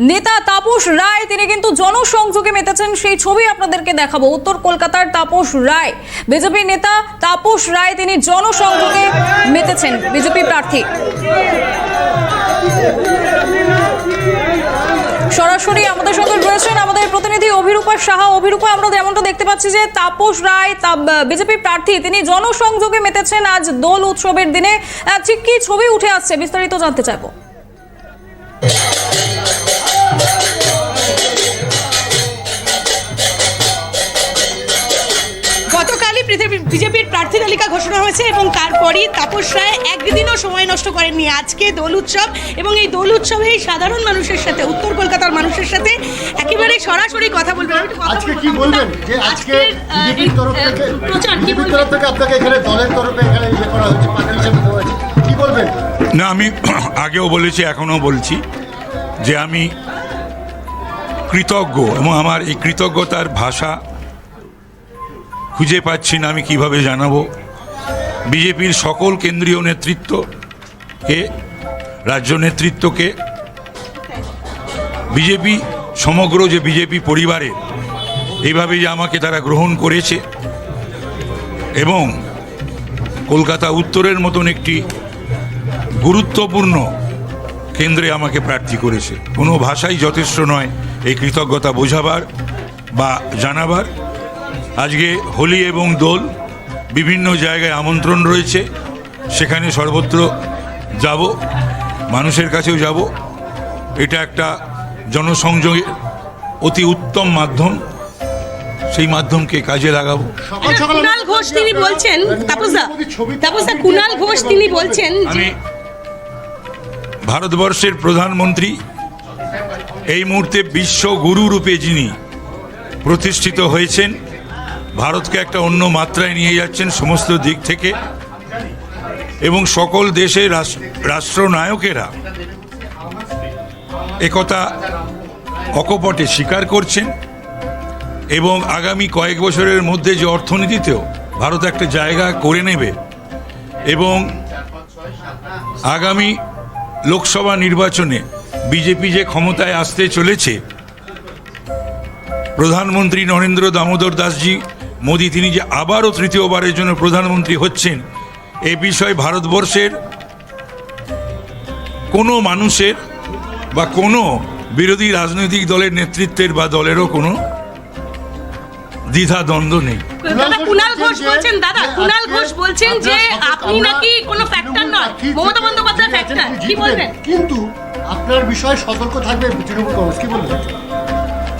নেতা তাপস রায়, তিনি কিন্তু জনসংযোগে মেতেছেন। সেই ছবি আপনাদেরকে দেখাবো। উত্তর কলকাতার তাপস রায়। বিজেপি নেতা তাপস রায় তিনি জনসংযোগে মেতেছেন, বিজেপি প্রার্থী। সরাসরি আমাদের সঙ্গে রয়েছেন আমাদের প্রতিনিধি অভিরূপা সাহা। অভিরূপা, আমরা যেমনটা দেখতে পাচ্ছি যে তাপস রায় বিজেপি প্রার্থী, তিনি জনসংযোগে মেতেছেন। আজ দোল উৎসবের দিনে। ঠিক কি ছবি উঠে আসছে বিস্তারিত জানতে চাইব। বিজেপির প্রার্থী তালিকা ঘোষণা হয়েছে এবং তারপরই তাপস রায় একদিনও সময় নষ্ট করেননি। আজকে দোল উৎসব এবং এই দোল উৎসবে এই সাধারণ মানুষের সাথে উত্তর কলকাতার মানুষের সাথে একেবারে সরাসরি কথা বলবেন আজকে কি বলবেন? যে আজকে বিজেপির তরফ থেকে প্রচার কি বিজেপির বলবেন? তরফ থেকে আপনাকে এখানে দলের তরফে এখানে ইয়ে করা হচ্ছে পার্টি হিসেবে দেওয়া হয়েছে। কি বলবেন? না আমি আগেও বলেছি এখনও বলছি যে আমি কৃতজ্ঞ এবং আমার এই কৃতজ্ঞতার ভাষা খুঁজে পাচ্ছি না, আমি কীভাবে জানাব? বিজেপির সকল কেন্দ্রীয় নেতৃত্বকে রাজ্য নেতৃত্বকে বিজেপি, সমগ্র যে বিজেপি পরিবারে এইভাবে যে আমাকে তারা গ্রহণ করেছে এবং কলকাতা উত্তরের মতন একটি গুরুত্বপূর্ণ কেন্দ্রে আমাকে প্রার্থী করেছে। কোনো ভাষাই যথেষ্ট নয়, এই কৃতজ্ঞতা বোঝাবার বা জানাবার। আজকে হোলি এবং দোল বিভিন্ন জায়গায় আমন্ত্রণ রয়েছে। সেখানে সর্বত্র যাব মানুষের কাছেও যাব। এটা একটা জনসংযোগের অতি উত্তম মাধ্যম। সেই মাধ্যমকে কাজে লাগাবো। কুণাল ঘোষ তিনি বলছেন তাপসদা তাপসদা কুণাল ঘোষ তিনি বলছেন আমি ভারতবর্ষের প্রধানমন্ত্রী এই মুহূর্তে বিশ্ব গুরু রূপে যিনি প্রতিষ্ঠিত হয়েছেন ভারতকে একটা অন্য মাত্রায় নিয়ে যাচ্ছেন সমস্ত দিক থেকে এবং সকল রাস- রাষ্ট্রনায়কেরা একথা অকপটে স্বীকার করছেন এবং আগামী কয়েক বছরের মধ্যে যে অর্থনীতিতেও ভারত একটা জায়গা করে নেবে এবং আগামী লোকসভা নির্বাচনে বিজেপি যে ক্ষমতায় আসতে চলেছে, প্রধানমন্ত্রী নরেন্দ্র দামোদর দাসজি মোদী তিনি যে আবারও তৃতীয়বারের জন্য প্রধানমন্ত্রী হচ্ছেন এ বিষয়ে ভারতবর্ষের কোনো মানুষের বা কোনো বিরোধী রাজনৈতিক দলের নেতৃত্বের বা দলেরও কোনো দ্বিধা দ্বন্দ্ব নেই। দাদা কুণাল ঘোষ বলছেন দাদা কুণাল ঘোষ বলছেন যে আপনি নাকি কোনো ফ্যাক্টর নয়। মমতা বন্দ্যোপাধ্যায় ফ্যাক্টর কি বলবেন? কিন্তু আপনার বিষয়ে সতর্ক থাকবে তৃণমূল কংগ্রেস কি বলবেন?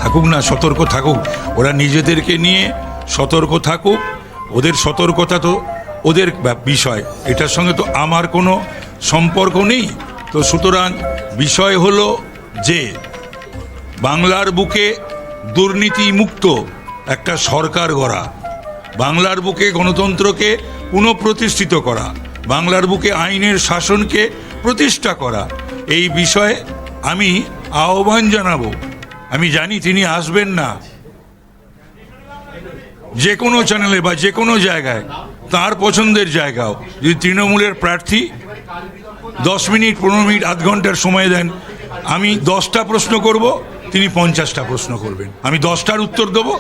থাকুক না সতর্ক থাকুক। ওরা নিজেদেরকে নিয়ে সতর্ক থাকুক। ওদের সতর্কতা তো ওদের বিষয়। এটার সঙ্গে তো আমার কোনো সম্পর্ক নেই। তো সুতরাং বিষয় হলো যে, বাংলার বুকে দুর্নীতি মুক্ত একটা সরকার গড়া, বাংলার বুকে গণতন্ত্রকে পুনঃপ্রতিষ্ঠিত করা, বাংলার বুকে আইনের শাসনকে প্রতিষ্ঠা করা, এই বিষয়ে আমি আহ্বান জানাব। আমি জানি তিনি আসবেন না। যে কোনো চ্যানেলে বা যে কোনো জায়গায় তার পছন্দের জায়গাও। যদি তৃণমূলের প্রার্থী দশ মিনিট, পনেরো মিনিট, আধ ঘণ্টার সময় দেন, আমি দশটা প্রশ্ন করব, তিনি পঞ্চাশটা প্রশ্ন করবেন। আমি দশটার উত্তর দেবো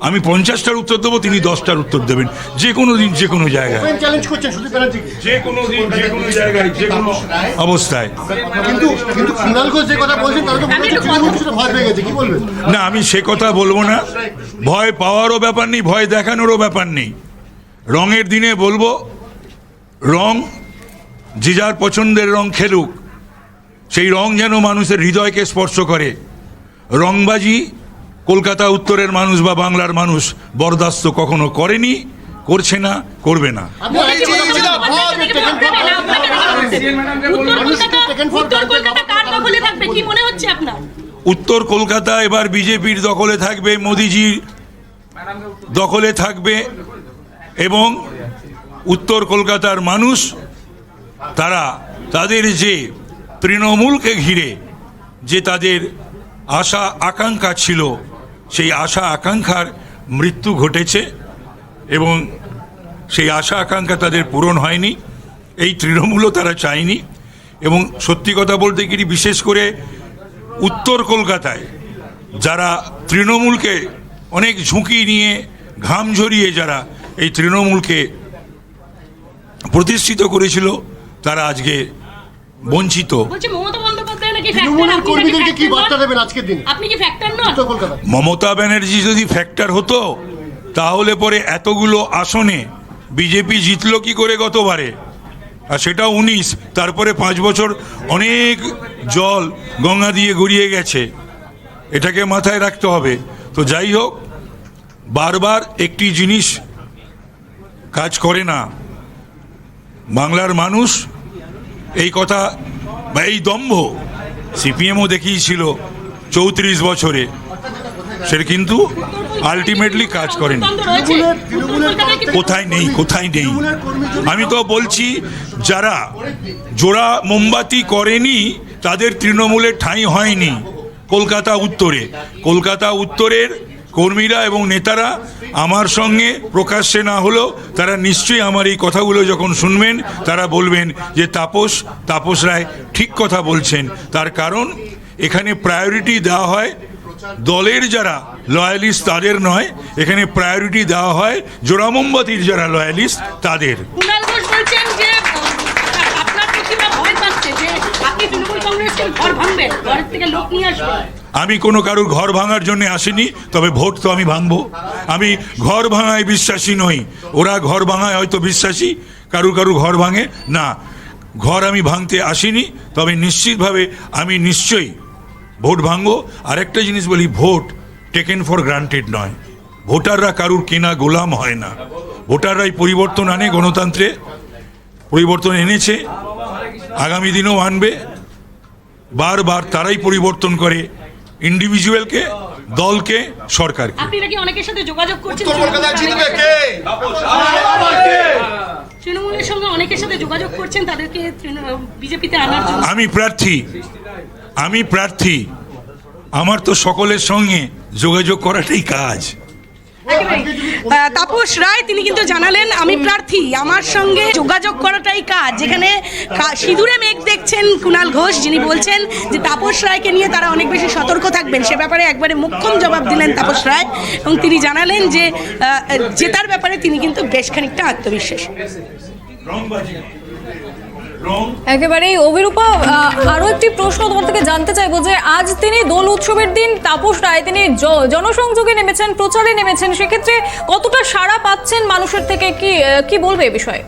আমি পঞ্চাশটার উত্তর দেবো তিনি দশটার উত্তর দেবেন। যে কোনো দিন যে কোনো জায়গায়। যে কোনো দিন যে কোনো জায়গায় যে কোনো অবস্থায়। না আমি সে কথা বলব না। ভয় পাওয়ারও ব্যাপার নেই ভয় দেখানোরও ব্যাপার নেই। রঙের দিনে বলব রং যে যার পছন্দের রং খেলুক সেই রং যেন মানুষের হৃদয়কে স্পর্শ করে। রংবাজি কলকাতা উত্তরের মানুষ বা বাংলার মানুষ বরদাস্ত কখনো করেনি করছে না করবে না। মনে উত্তর কলকাতা এবার বিজেপির দখলে থাকবে মোদিজির দখলে থাকবে এবং উত্তর কলকাতার মানুষ তারা তাদের যে তৃণমূলকে ঘিরে যে তাদের আশা আকাঙ্ক্ষা ছিল সেই আশা আকাঙ্ক্ষার মৃত্যু ঘটেছে এবং সেই আশা আকাঙ্ক্ষা তাদের পূরণ হয়নি, এই তৃণমূলও তারা চায়নি এবং সত্যি কথা বলতে গেলে বিশেষ করে উত্তর কলকাতায় যারা তৃণমূলকে অনেক ঝুঁকি নিয়ে ঘাম ঝরিয়ে যারা এই তৃণমূলকে প্রতিষ্ঠিত করেছিল, তারা আজকে বঞ্চিত। তৃণমূলের কর্মীদেরকে কি বার্তা দেবেন আজকের দিন? আপনি কি ফ্যাক্টর নন মমতা ব্যানার্জি যদি ফ্যাক্টর হতো তাহলে পরে এতগুলো আসনে বিজেপি জিতলো কি করে গতবারে? আর সেটা উনিশ তারপরে পাঁচ বছর অনেক জল গঙ্গা দিয়ে গড়িয়ে গেছে। এটাকে মাথায় রাখতে হবে। তো যাই হোক বারবার একটি জিনিস কাজ করে না। বাংলার মানুষ এই কথা বা এই দম্ভ সিপিএমও দেখিয়েছিল চৌত্রিশ বছরে। সেটা কিন্তু আলটিমেটলি কাজ করেনি। কোথায় নেই কোথায় নেই? আমি তো বলছি, যারা জোড়া মোমবাতি করেনি, তাদের তৃণমূলের ঠাঁই হয়নি। কলকাতা উত্তরে। কলকাতা উত্তরের কর্মীরা এবং নেতারা আমার সঙ্গে প্রকাশ্যে না হলেও তারা নিশ্চয়ই আমার এই কথাগুলো যখন শুনবেন, তারা বলবেন যে তাপস তাপস রায় ঠিক কথা বলছেন। তার কারণ এখানে প্রায়োরিটি দেওয়া হয় দলের যারা লয়ালিস্ট তাদের নয়, এখানে প্রায়োরিটি দেওয়া হয় জোড়া মোমবাতির যারা লয়ালিস্ট তাদের। ঘর ঘরের থেকে লোক নিয়ে আমি কোনো কারুর ঘর ভাঙার জন্য আসিনি, তবে ভোট তো আমি ভাঙবো। আমি ঘর ভাঙায় বিশ্বাসী নই। ওরা ঘর ভাঙায় হয়তো বিশ্বাসী কারু কারু ঘর ভাঙে, না। ঘর আমি ভাঙতে আসিনি, তবে নিশ্চিতভাবে আমি নিশ্চয়ই ভোট ভাঙবো। আরেকটা জিনিস বলি, ভোট টেকেন ফর গ্রান্টেড নয়। ভোটাররা কারুর কেনা গোলাম হয় না। ভোটাররাই পরিবর্তন আনে গণতন্ত্রে। পরিবর্তন এনেছে, আগামী দিনেও আনবে। বারবার তারাই পরিবর্তন করে ইন্ডিভিজুয়ালকে দলকে সরকারকে আপনি নাকি অনেকের সাথে যোগাযোগ করছেন? জিতবে কে? তৃণমূলের সঙ্গে অনেকের সাথে যোগাযোগ করছেন তাদেরকে বিজেপিতে আনার জন্য। আমি প্রার্থী আমি প্রার্থী। আমার তো সকলের সঙ্গে যোগাযোগ করাটাই কাজ। তাপস রায়, তিনি কিন্তু জানালেন, আমি প্রার্থী, আমার সঙ্গে যোগাযোগ করাটাই কাজ। যেখানে সিঁদুরে মেঘ দেখছেন কুণাল ঘোষ, যিনি বলছেন যে তাপস রায়কে নিয়ে তারা অনেক বেশি সতর্ক থাকবেন। সে ব্যাপারে একবারে মুখ্যম জবাব দিলেন তাপস রায় এবং তিনি জানালেন যে জেতার ব্যাপারে তিনি কিন্তু বেশ খানিকটা আত্মবিশ্বাস। একেবারেই। অভিরূপা আরও আরও একটি প্রশ্ন তোমার থেকে জানতে চাইব যে, আজ তিনি দোল উৎসবের দিন, তাপস রায় তিনি জনসংযোগে নেমেছেন, প্রচারে নেমেছেন, সেক্ষেত্রে কতটা সাড়া পাচ্ছেন মানুষের থেকে? কি কি বলবে এ বিষয়ে?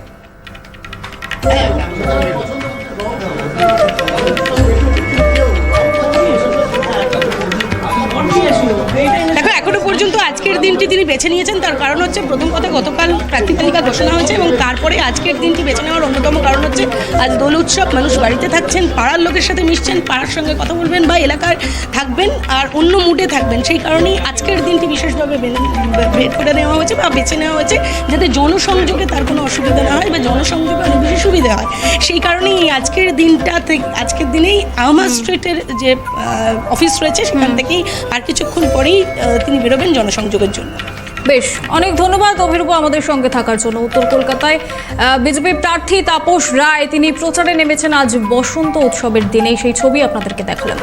পর্যন্ত আজকের দিনটি তিনি বেছে নিয়েছেন। তার কারণ হচ্ছে প্রথম কথা গতকাল প্রার্থী তালিকা ঘোষণা হয়েছে এবং তারপরে আজকের দিনটি বেছে নেওয়ার অন্যতম কারণ হচ্ছে আজ দোল উৎসব মানুষ বাড়িতে থাকছেন পাড়ার লোকের সাথে মিশছেন পাড়ার সঙ্গে কথা বলবেন বা এলাকার থাকবেন আর অন্য মুডে থাকবেন। সেই কারণেই আজকের দিনটি বিশেষভাবে বের করে নেওয়া হয়েছে বা বেছে নেওয়া হয়েছে যাতে জনসংযোগে তার কোনো অসুবিধা না হয় বা জনসংযোগে অনেক বেশি সুবিধা হয়। সেই কারণেই এই আজকের দিনটা থেকে আজকের দিনেই আমার স্ট্রিটের যে অফিস রয়েছে সেখান থেকেই আর কিছুক্ষণ পরেই তিনি বেরোবেন। জনসংযোগের জন্য। বেশ, অনেক ধন্যবাদ অভিরূপ আমাদের সঙ্গে থাকার জন্য। উত্তর কলকাতায় বিজেপি প্রার্থী তাপস রায়, তিনি প্রচারে নেমেছেন আজ বসন্ত উৎসবের দিনে। সেই ছবি আপনাদেরকে দেখালাম।